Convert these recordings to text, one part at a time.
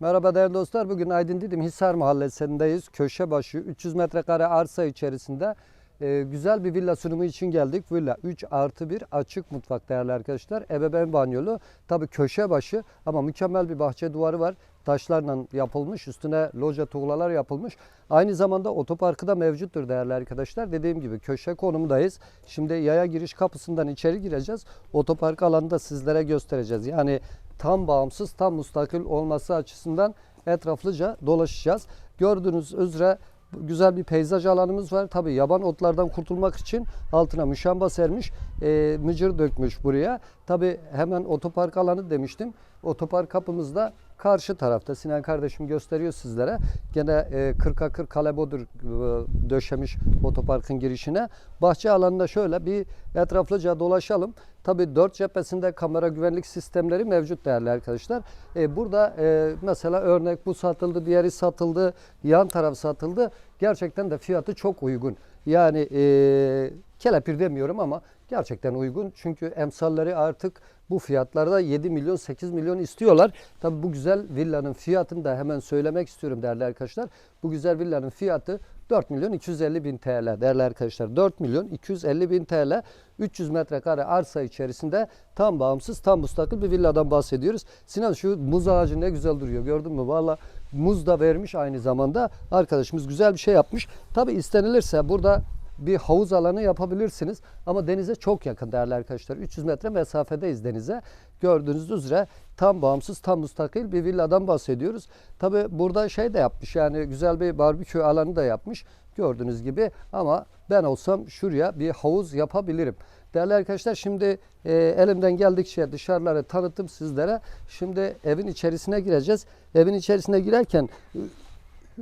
Merhaba değerli dostlar. Bugün Aydın Didim Hisar Mahallesi'ndeyiz. Köşe başı 300 metrekare arsa içerisinde e, güzel bir villa sunumu için geldik. Villa 3 artı 1 açık mutfak değerli arkadaşlar. Ebeveyn banyolu. Tabi köşe başı ama mükemmel bir bahçe duvarı var. Taşlarla yapılmış. Üstüne loca tuğlalar yapılmış. Aynı zamanda otoparkı da mevcuttur değerli arkadaşlar. Dediğim gibi köşe konumdayız. Şimdi yaya giriş kapısından içeri gireceğiz. Otopark alanını da sizlere göstereceğiz. Yani tam bağımsız, tam mustakil olması açısından etraflıca dolaşacağız. Gördüğünüz üzere güzel bir peyzaj alanımız var. Tabii yaban otlardan kurtulmak için altına müşamba sermiş, e, mıcır dökmüş buraya. Tabii hemen otopark alanı demiştim. Otopark kapımız da karşı tarafta. Sinan kardeşim gösteriyor sizlere. Gene e, 40'a 40 kalebodur e, döşemiş otoparkın girişine. Bahçe alanında şöyle bir etraflıca dolaşalım. Tabii dört cephesinde kamera güvenlik sistemleri mevcut değerli arkadaşlar. E, burada e, mesela örnek bu satıldı, diğeri satıldı, yan taraf satıldı. Gerçekten de fiyatı çok uygun. Yani e, kelepir demiyorum ama gerçekten uygun. Çünkü emsalleri artık bu fiyatlarda 7 milyon 8 milyon istiyorlar. Tabii bu güzel villanın fiyatını da hemen söylemek istiyorum değerli arkadaşlar. Bu güzel villanın fiyatı 4 milyon 250 bin TL değerli arkadaşlar. 4 milyon 250 bin TL 300 metrekare arsa içerisinde tam bağımsız tam müstakil bir villadan bahsediyoruz. Sinan şu muz ağacı ne güzel duruyor gördün mü? Valla muz da vermiş aynı zamanda. Arkadaşımız güzel bir şey yapmış. Tabi istenilirse burada bir havuz alanı yapabilirsiniz. Ama denize çok yakın değerli arkadaşlar. 300 metre mesafedeyiz denize. Gördüğünüz üzere tam bağımsız, tam müstakil bir villadan bahsediyoruz. Tabi burada şey de yapmış yani güzel bir barbekü alanı da yapmış. Gördüğünüz gibi ama ben olsam şuraya bir havuz yapabilirim. Değerli arkadaşlar şimdi e, elimden geldikçe dışarıları tanıttım sizlere. Şimdi evin içerisine gireceğiz. Evin içerisine girerken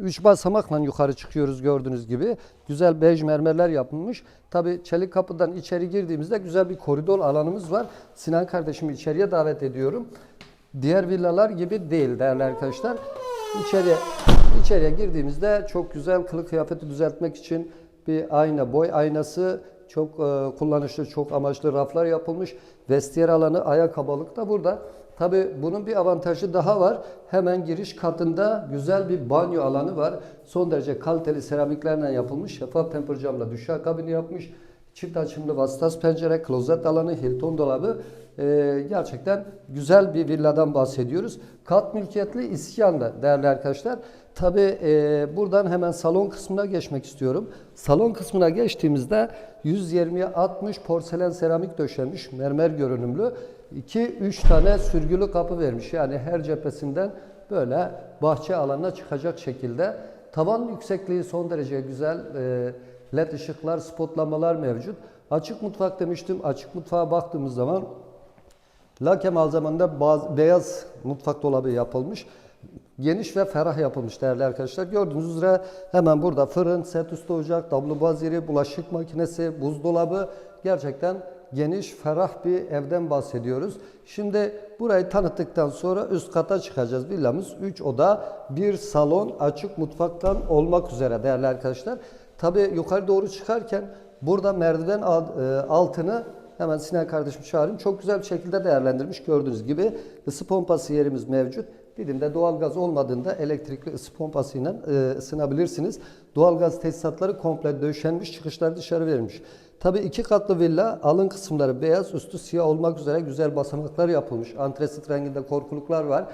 Üç basamakla yukarı çıkıyoruz gördüğünüz gibi. Güzel bej mermerler yapılmış. Tabi çelik kapıdan içeri girdiğimizde güzel bir koridor alanımız var. Sinan kardeşimi içeriye davet ediyorum. Diğer villalar gibi değil değerli arkadaşlar. İçeriye, içeriye girdiğimizde çok güzel kılık kıyafeti düzeltmek için bir ayna, boy aynası çok e, kullanışlı, çok amaçlı raflar yapılmış. Vestiyer alanı, ayakkabılık da burada. Tabi bunun bir avantajı daha var. Hemen giriş katında güzel bir banyo alanı var. Son derece kaliteli seramiklerle yapılmış. Şeffaf temper camla duşa kabini yapmış. Çift açımlı vasıtas pencere, klozet alanı, Hilton dolabı. Ee, gerçekten güzel bir villadan bahsediyoruz. Kat mülkiyetli iskanda değerli arkadaşlar. Tabi e, buradan hemen salon kısmına geçmek istiyorum. Salon kısmına geçtiğimizde 120'ye 60 porselen seramik döşenmiş, mermer görünümlü. 2-3 tane sürgülü kapı vermiş. Yani her cephesinden böyle bahçe alanına çıkacak şekilde. Tavan yüksekliği son derece güzel. E, LED ışıklar, spotlamalar mevcut. Açık mutfak demiştim. Açık mutfağa baktığımız zaman lake malzemende bazı, beyaz mutfak dolabı yapılmış. Geniş ve ferah yapılmış değerli arkadaşlar. Gördüğünüz üzere hemen burada fırın, set üstü ocak, dablubbaz yeri, bulaşık makinesi, buzdolabı gerçekten geniş, ferah bir evden bahsediyoruz. Şimdi burayı tanıttıktan sonra üst kata çıkacağız. Villamız 3 oda, bir salon, açık mutfaktan olmak üzere değerli arkadaşlar. Tabi yukarı doğru çıkarken burada merdiven altını hemen Sinan kardeşim çağırayım. Çok güzel bir şekilde değerlendirmiş gördüğünüz gibi. ısı pompası yerimiz mevcut. Didim'de doğalgaz olmadığında elektrikli ısı pompasıyla e, ısınabilirsiniz. Doğalgaz tesisatları komple döşenmiş, çıkışlar dışarı verilmiş. Tabii iki katlı villa alın kısımları beyaz, üstü siyah olmak üzere güzel basamaklar yapılmış. Antresit renginde korkuluklar var.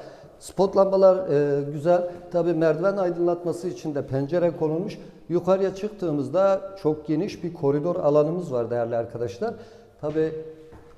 Spot lambalar e, güzel. Tabii merdiven aydınlatması için de pencere konulmuş. Yukarıya çıktığımızda çok geniş bir koridor alanımız var değerli arkadaşlar. Tabii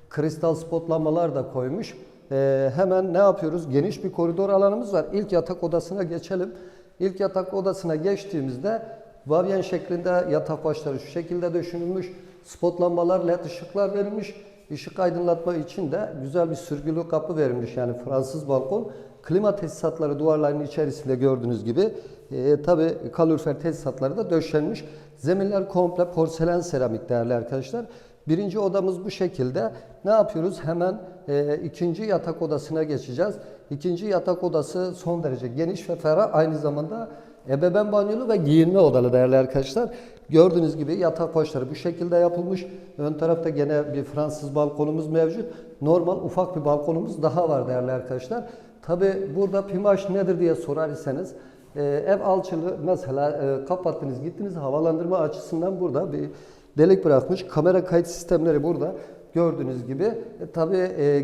kristal spot lambalar da koymuş. E, hemen ne yapıyoruz? Geniş bir koridor alanımız var. İlk yatak odasına geçelim. İlk yatak odasına geçtiğimizde vavyen şeklinde yatak başları şu şekilde düşünülmüş. Spot lambalar, led ışıklar verilmiş. Işık aydınlatma için de güzel bir sürgülü kapı verilmiş yani Fransız balkon. Klima tesisatları duvarların içerisinde gördüğünüz gibi e, tabi kalorifer tesisatları da döşenmiş. Zeminler komple porselen seramik değerli arkadaşlar. Birinci odamız bu şekilde. Ne yapıyoruz? Hemen e, ikinci yatak odasına geçeceğiz. İkinci yatak odası son derece geniş ve ferah. Aynı zamanda ebeveyn banyolu ve giyinme odalı değerli arkadaşlar. Gördüğünüz gibi yatak başları bu şekilde yapılmış. Ön tarafta gene bir Fransız balkonumuz mevcut. Normal ufak bir balkonumuz daha var değerli arkadaşlar. Tabi burada pimaj nedir diye sorar iseniz e, ev alçılı mesela e, kapattınız gittiniz havalandırma açısından burada bir delik bırakmış. Kamera kayıt sistemleri burada gördüğünüz gibi. E, Tabi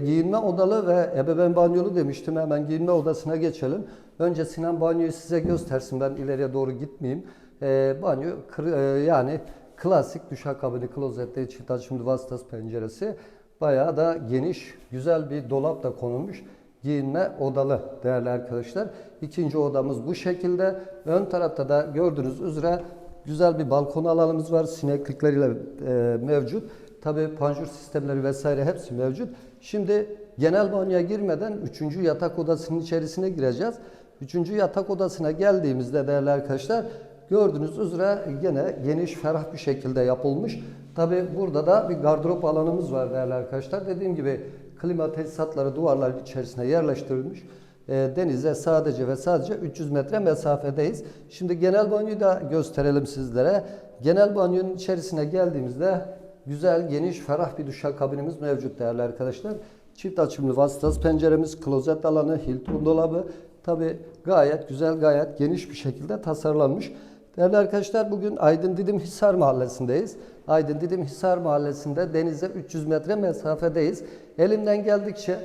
giyinme odalı ve ebeveyn banyolu demiştim. Hemen giyinme odasına geçelim. Önce Sinan banyoyu size göstersin ben ileriye doğru gitmeyeyim. E, banyo kır- e, yani klasik duşakabini klozette çift açımlı vasıtası penceresi. Bayağı da geniş, güzel bir dolap da konulmuş. Giyinme odalı değerli arkadaşlar. İkinci odamız bu şekilde. Ön tarafta da gördüğünüz üzere güzel bir balkon alanımız var. Sineklikleriyle e, mevcut. Tabii panjur sistemleri vesaire hepsi mevcut. Şimdi genel banyoya girmeden üçüncü yatak odasının içerisine gireceğiz. Üçüncü yatak odasına geldiğimizde değerli arkadaşlar gördüğünüz üzere gene geniş ferah bir şekilde yapılmış. Tabi burada da bir gardırop alanımız var değerli arkadaşlar. Dediğim gibi klima tesisatları duvarların içerisine yerleştirilmiş. E, denize sadece ve sadece 300 metre mesafedeyiz. Şimdi genel banyoyu da gösterelim sizlere. Genel banyonun içerisine geldiğimizde güzel, geniş, ferah bir duşakabinimiz mevcut değerli arkadaşlar. Çift açımlı vasıtası penceremiz, klozet alanı, Hilton dolabı. Tabi gayet güzel, gayet geniş bir şekilde tasarlanmış. Değerli arkadaşlar bugün Aydın Didim Hisar Mahallesi'ndeyiz. Aydın Didim Hisar Mahallesi'nde denize 300 metre mesafedeyiz. Elimden geldikçe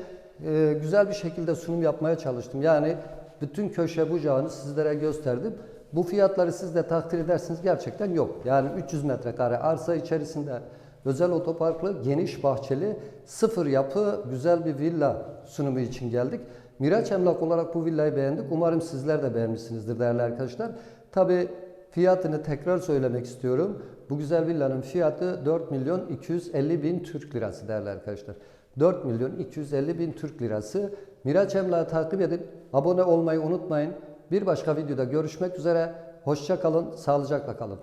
e, güzel bir şekilde sunum yapmaya çalıştım. Yani bütün köşe bucağını sizlere gösterdim. Bu fiyatları siz de takdir edersiniz gerçekten yok. Yani 300 metrekare arsa içerisinde özel otoparklı, geniş bahçeli, sıfır yapı, güzel bir villa sunumu için geldik. Miraç Emlak olarak bu villayı beğendik. Umarım sizler de beğenmişsinizdir değerli arkadaşlar. Tabi fiyatını tekrar söylemek istiyorum. Bu güzel villanın fiyatı 4 milyon 250 bin Türk lirası değerli arkadaşlar. 4 milyon 250 bin Türk lirası. Miraç Emlak'ı takip edin. Abone olmayı unutmayın. Bir başka videoda görüşmek üzere. Hoşça kalın, sağlıcakla kalın.